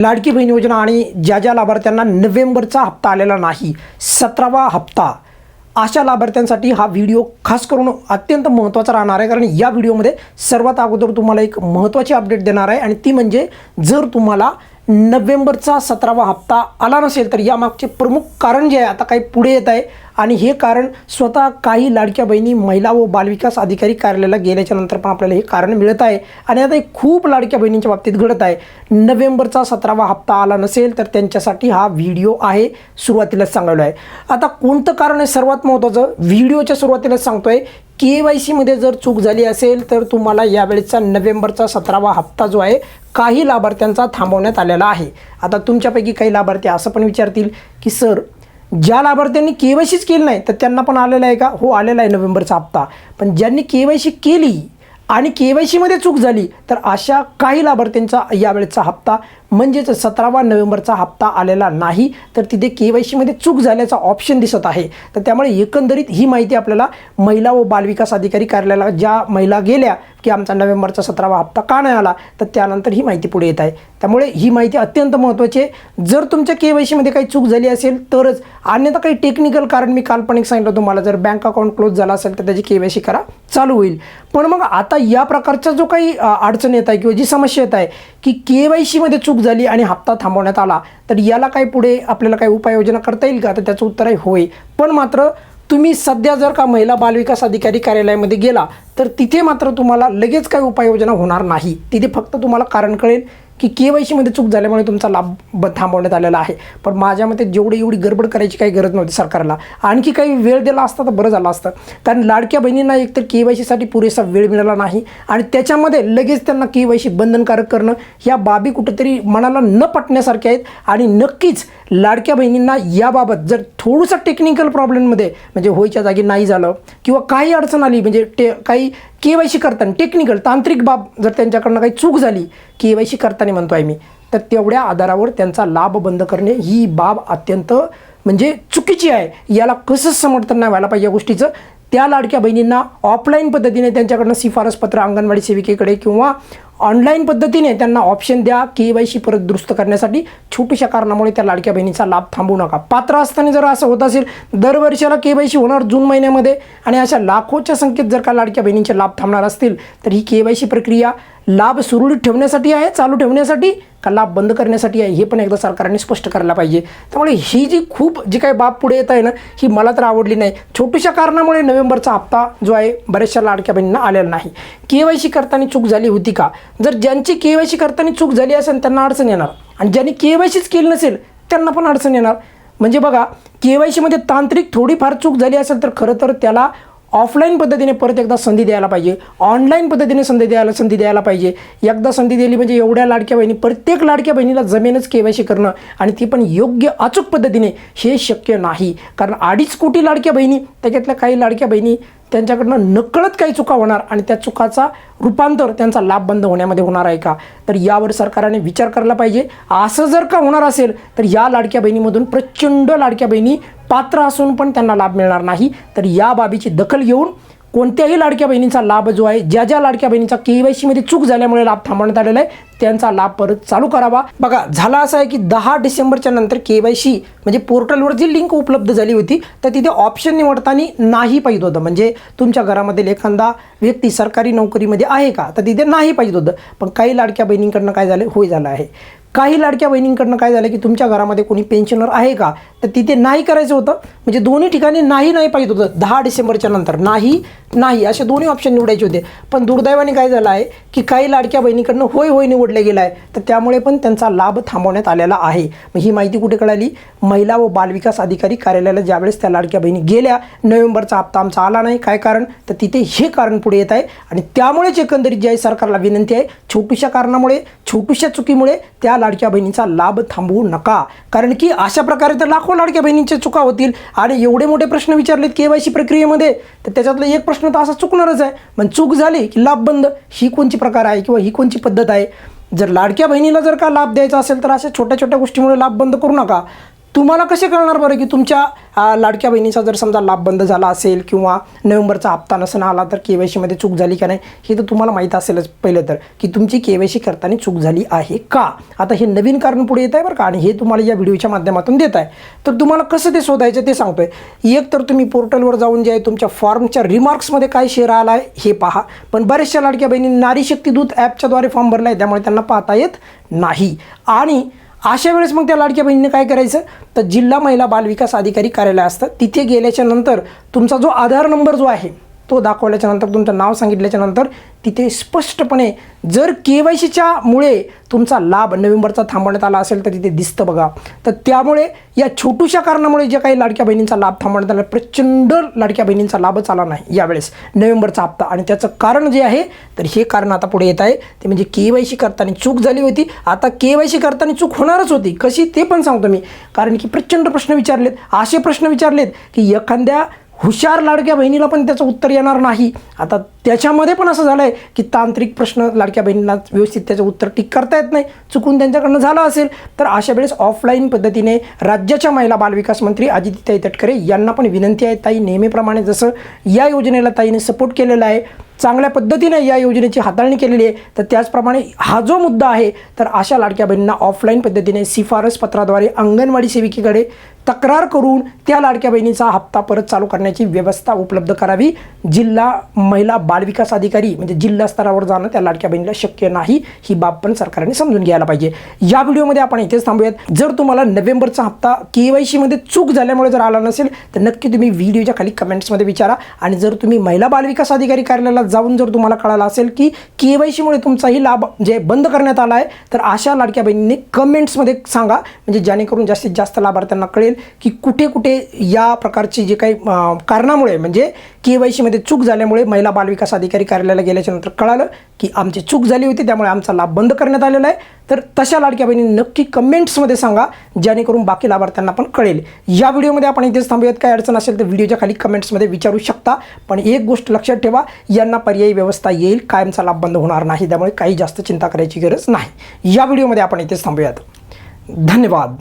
लाडकी बहीण योजना आणि ज्या ज्या लाभार्थ्यांना नोव्हेंबरचा हप्ता आलेला नाही सतरावा हप्ता. अशा लाभार्थ्यांसाठी हा व्हिडिओ खास करून अत्यंत महत्त्वाचा राहणार आहे. कारण या व्हिडिओमध्ये सर्वात अगोदर तुम्हाला एक महत्त्वाची अपडेट देणार आहे. आणि ती म्हणजे जर तुम्हाला नोव्हेंबरचा सतरावा हप्ता आला नसेल तर यामागचे प्रमुख कारण जे आहे आता काही पुढे येत आहे. आणि हे कारण स्वतः काही लाडक्या बहिणी महिला व बालविकास अधिकारी कार्यालयाला गेल्याच्यानंतर पण आपल्याला हे कारण मिळत आहे. आणि आता हे खूप लाडक्या बहिणींच्या बाबतीत घडत आहे. नोव्हेंबरचा सतरावा हप्ता आला नसेल तर त्यांच्यासाठी हा व्हिडिओ आहे सुरुवातीलाच सांगायला आहे. आता कोणतं कारण आहे सर्वात महत्त्वाचं? व्हिडिओच्या सुरुवातीलाच सांगतोय के वाय सीमध्ये जर चूक झाली असेल तर तुम्हाला यावेळेचा नोव्हेंबरचा सतरावा हप्ता जो आहे काही लाभार्थ्यांचा थांबवण्यात आलेला आहे. आता तुमच्यापैकी काही लाभार्थी असं पण विचारतील की सर ज्या लाभार्थ्यांनी के वाय सीच केली नाही तर त्यांना पण आलेला आहे का? हो आलेला आहे नोव्हेंबरचा हप्ता. पण ज्यांनी के वाय सी केली आणि के वाय सीमध्ये चूक झाली तर अशा काही लाभार्थ्यांचा यावेळेचा हप्ता म्हणजेच सतरावा नोव्हेंबरचा हप्ता आलेला नाही तर तिथे के वाय सीमध्ये चूक झाल्याचा ऑप्शन दिसत आहे. तर त्यामुळे एकंदरीत ही माहिती आपल्याला महिला व बालविकास अधिकारी कार्यालयाला ज्या महिला गेल्या की आमचा नोव्हेंबरचा सतरावा हप्ता का नाही आला तर त्यानंतर ही माहिती पुढे येत आहे. त्यामुळे ही माहिती अत्यंत महत्त्वाची आहे. जर तुमच्या के वाय सीमध्ये काही चूक झाली असेल तरच अन्यथा काही टेक्निकल कारण मी काल्पनिक सांगितलं तुम्हाला जर बँक अकाउंट क्लोज झाला असेल तर त्याची के वाय सी करा. चालू होईल. पण मग आता या प्रकारचा जो काही अडचण येत आहे किंवा जी समस्या येत आहे की के वाय सीमध्ये चूक झाली आणि हप्ता थांबवण्यात आला तर याला काय पुढे आपल्याला काही उपाययोजना करता येईल का? तर त्याचं उत्तर आहे होय. पण मात्र तुम्ही सध्या जर का महिला बालविकास अधिकारी कार्यालयामध्ये गेला तर तिथे मात्र तुम्हाला लगेच काही उपाययोजना होणार नाही. तिथे फक्त तुम्हाला कारण कळेल की के वाय सीमध्ये चूक झाल्यामुळे तुमचा लाभ ब थांबवण्यात आलेला आहे. पण माझ्या मते जेवढी एवढी गडबड करायची काही गरज नव्हती सरकारला. आणखी काही वेळ दिला असता तर बरं झालं असतं. कारण लाडक्या बहिणींना एकतर के वाय सीसाठी पुरेसा वेळ मिळाला नाही आणि त्याच्यामध्ये लगेच त्यांना के वाय सी बंधनकारक करणं ह्या बाबी कुठेतरी मनाला न पटण्यासारख्या आहेत. आणि नक्कीच लाडक्या बहिणींना याबाबत जर थोडंसं टेक्निकल प्रॉब्लेममध्ये म्हणजे होयच्या जागी नाही झालं किंवा काही अडचण आली म्हणजे टे काही के वाय सी करताना टेक्निकल तांत्रिक बाब जर त्यांच्याकडनं काही चूक झाली के वाय सी करताना म्हणतो आहे मी तर तेवढ्या आधारावर त्यांचा लाभ बंद करणे ही बाब अत्यंत म्हणजे चुकीची आहे. याला कसं समर्थन नाही व्हायला पाहिजे या गोष्टीचं? त्या लाडक्या बहिणींना ऑफलाईन पद्धतीने त्यांच्याकडनं शिफारसपत्र अंगणवाडी सेविकेकडे किंवा ऑनलाईन पद्धतीने त्यांना ऑप्शन द्या के वाय सी परत दुरुस्त करण्यासाठी. छोट्याशा कारणामुळे त्या लाडक्या बहिणीचा लाभ थांबवू नका. पात्र असताना जर असं होत असेल दरवर्षाला के वाय सी होणार जून महिन्यामध्ये आणि अशा लाखोच्या संख्येत जर का लाडक्या बहिणींचे लाभ थांबणार असतील तर ही के वाय सी प्रक्रिया लाभ सुरळीत ठेवण्यासाठी आहे चालू ठेवण्यासाठी का लाभ बंद करण्यासाठी आहे हे पण एकदा सरकारने स्पष्ट करायला पाहिजे. त्यामुळे ही जी खूप जी काही बाब पुढे येत आहे ना ही मला तर आवडली नाही. छोट्याशा कारणामुळे नोव्हेंबरचा हप्ता जो आहे बऱ्याचशा लाडक्या बहिणींना आलेला नाही. के वाय सी करताना चूक झाली होती का? जर ज्यांची के वाय सी करताना चूक झाली असेल त्यांना अडचण येणार. आणि ज्यांनी के वाय सीच केली नसेल त्यांना पण अडचण येणार. म्हणजे बघा के वाय सीमध्ये तांत्रिक थोडीफार चूक झाली असेल तर खरं तर त्याला ऑफलाईन पद्धतीने परत एकदा संधी द्यायला पाहिजे. ऑनलाईन पद्धतीने संधी द्यायला संधी द्यायला पाहिजे. एकदा संधी दिली म्हणजे एवढ्या लाडक्या बहिणी प्रत्येक लाडक्या बहिणीला जमेनच के वाय सी करणं आणि ती पण योग्य अचूक पद्धतीने हे शक्य नाही. कारण अडीच कोटी लाडक्या बहिणी त्याच्यातल्या काही लाडक्या बहिणी त्यांच्याकडनं नकळत काही चुका होणार आणि त्या चुकाचा रूपांतर त्यांचा लाभ बंद होण्यामध्ये होणार आहे का? तर यावर सरकारने विचार करायला पाहिजे. असं जर का होणार असेल तर या लाडक्या बहिणीमधून प्रचंड लाडक्या बहिणी पात्र असून पण त्यांना लाभ मिळणार नाही. तर या बाबीची दखल घेऊन कोणत्याही लाडक्या बहिणींचा लाभ जो आहे ज्या ज्या लाडक्या बहिणींचा के वाय सीमध्ये चूक झाल्यामुळे लाभ थांबवण्यात आलेला आहे त्यांचा लाभ परत चालू करावा. बघा झाला असं आहे की दहा डिसेंबरच्या नंतर के वाय सी म्हणजे पोर्टलवर जी लिंक उपलब्ध झाली होती तर तिथे ऑप्शन निवडताना नाही पाहिजे होतं. म्हणजे तुमच्या घरामधील एखादा व्यक्ती सरकारी नोकरीमध्ये आहे का? तर तिथे नाही पाहिजे होतं. पण काही लाडक्या बहिणींकडनं काय झालं? होय झालं आहे. काही लाडक्या बहिणींकडनं काय झालं की तुमच्या घरामध्ये कोणी पेन्शनर आहे का? तर तिथे नाही करायचं होतं. म्हणजे दोन्ही ठिकाणी नाही नाही पाहिजे होतं. दहा डिसेंबरच्या नंतर. नाही नाही. असे दोन्ही ऑप्शन निवडायचे होते. पण दुर्दैवाने काय झालं आहे की काही लाडक्या बहिणीकडनं होय होय निवडले गेलं आहे. तर त्यामुळे पण त्यांचा लाभ थांबवण्यात आलेला आहे. मग ही माहिती कुठे कळाली? महिला व बालविकास अधिकारी कार्यालयाला ज्यावेळेस त्या लाडक्या बहिणी गेल्या नोव्हेंबरचा हप्ता आमचा आला नाही. काय कारण? तर तिथे हे कारण पुढे येत आहे. आणि त्यामुळेच एकंदरीत जी आहे सरकारला विनंती आहे छोट्याशा कारणामुळे छोट्याशा चुकीमुळे त्या लाडक्या बहिणीचा लाभ थांबवू नका. कारण की अशा प्रकारे तर लाखो लाडक्या बहिणींच्या चुका होतील आणि एवढे मोठे प्रश्न विचारलेत के वाय सी प्रक्रियेमध्ये तर त्याच्यातला एक प्रश्न तर असा चुकणारच आहे. पण चूक झाली की लाभ बंद ही कोणची प्रकार आहे किंवा ही कोणची पद्धत आहे? जर लाडक्या बहिणीला जर का लाभ द्यायचा असेल तर अशा छोट्या छोट्या गोष्टीमुळे लाभ बंद करू नका. तुम्हाला कसे कळणार बरं की तुमच्या लाडक्या बहिणीचा जर समजा लाभ बंद झाला असेल किंवा नोव्हेंबरचा हप्ता नसणं आला तर के वाय सीमध्ये चूक झाली का नाही हे तर तुम्हाला माहीत असेलच पहिलं तर की तुमची के वाय सी करताना चूक झाली आहे का? आता हे नवीन कारण पुढे येत आहे बरं का? आणि हे तुम्हाला या व्हिडिओच्या माध्यमातून देत आहे. तर तुम्हाला कसं ते शोधायचं ते सांगतोय. एक तर तुम्ही पोर्टलवर जाऊन जे आहे तुमच्या फॉर्मच्या रिमार्क्समध्ये काय शेअर आला आहे हे पहा. पण बऱ्याचशा लाडक्या बहिणींनी नारी शक्ती दूत ॲपच्याद्वारे फॉर्म भरला आहे त्यामुळे त्यांना पाहता येत नाही. आणि अशा वेळेस मग त्या लाडक्या बहिणीने काय करायचं? तर जिल्हा महिला बालविकास अधिकारी कार्यालय असतं. तिथे गेल्याच्यानंतर तुमचा जो आधार नंबर जो आहे तो दाखवल्याच्या नंतर तुमचं नाव सांगितल्याच्या नंतर तिथे स्पष्टपणे जर के वाय सीच्यामुळे तुमचा लाभ नोव्हेंबरचा थांबवण्यात आला असेल तर तिथे दिसतं बघा. तर त्यामुळे या छोटूशा कारणामुळे जे काही लाडक्या बहिणींचा लाभ थांबवण्यात आला प्रचंड लाडक्या बहिणींचा लाभच आला नाही यावेळेस नोव्हेंबरचा हप्ता. आणि त्याचं कारण जे आहे तर हे कारण आता पुढे येत आहे ते म्हणजे के वाय सी करताना चूक झाली होती. आता के वाय सी करताना चूक होणारच होती. कशी ते पण सांगतो मी. कारण की प्रचंड प्रश्न विचारलेत असे प्रश्न विचारलेत की एखाद्या हुशार लाडक्या बहिणीला पण त्याचं उत्तर येणार नाही. आता त्याच्यामध्ये पण असं झालं आहे की तांत्रिक प्रश्न लाडक्या बहिणीला व्यवस्थित त्याचं उत्तर टिक करता येत नाही. चुकून त्यांच्याकडनं झालं असेल तर अशा वेळेस ऑफलाईन पद्धतीने राज्याच्या महिला बालविकास मंत्री अजितताई तटकरे यांना पण विनंती आहे ताई. नेहमीप्रमाणे जसं या योजनेला ताईने सपोर्ट केलेला आहे चांगल्या पद्धतीने या योजनेची हाताळणी केलेली आहे. तर त्याचप्रमाणे हा जो मुद्दा आहे तर अशा लाडक्या बहिणींना ऑफलाईन पद्धतीने शिफारस पत्राद्वारे अंगणवाडी सेविकेकडे तक्रार करून त्या लाडक्या बहिणीचा हप्ता परत चालू करण्याची व्यवस्था उपलब्ध करावी. जिल्हा महिला बालविकास अधिकारी म्हणजे जिल्हा स्तरावर जाणं त्या लाडक्या बहिणीला शक्य नाही ही बाब पण सरकारने समजून घ्यायला पाहिजे. या व्हिडिओमध्ये आपण इथेच थांबूयात. जर तुम्हाला नोव्हेंबरचा हप्ता के वाय सीमध्ये चूक झाल्यामुळे जर आला नसेल तर नक्की तुम्ही व्हिडिओच्या खाली कमेंट्समध्ये विचारा. आणि जर तुम्ही महिला बालविकास अधिकारी कार्यालयाला जाऊन जर तुम्हाला कळालं असेल की के वाय सीमुळे तुमचाही लाभ जे बंद करण्यात आला आहे तर अशा लाडक्या बहिणींनी कमेंट्समध्ये सांगा. म्हणजे जेणेकरून जास्तीत जास्त लाभार्थ्यांना कळेल की कुठे कुठे या प्रकारची जे काही कारणामुळे म्हणजे के वाय सीमध्ये चूक झाल्यामुळे महिला बालविकास अधिकारी कार्यालयाला गेल्याच्यानंतर कळालं की आमची चूक झाली होती त्यामुळे आमचा लाभ बंद करण्यात आलेला आहे. तर तशा लाडक्या बहिणी नक्की कमेंट्समध्ये सांगा जेणेकरून बाकी लाभार्थ्यांना पण कळेल. या व्हिडिओमध्ये आपण इथेच थांबूयात. काय अडचण असेल तर व्हिडिओच्या खाली कमेंट्समध्ये विचारू शकता. पण एक गोष्ट लक्षात ठेवा यांना पर्यायी व्यवस्था येईल कायमचा लाभ बंद होणार नाही. त्यामुळे काही जास्त चिंता करायची गरज नाही. या व्हिडिओमध्ये आपण इथेच थांबूयात. धन्यवाद.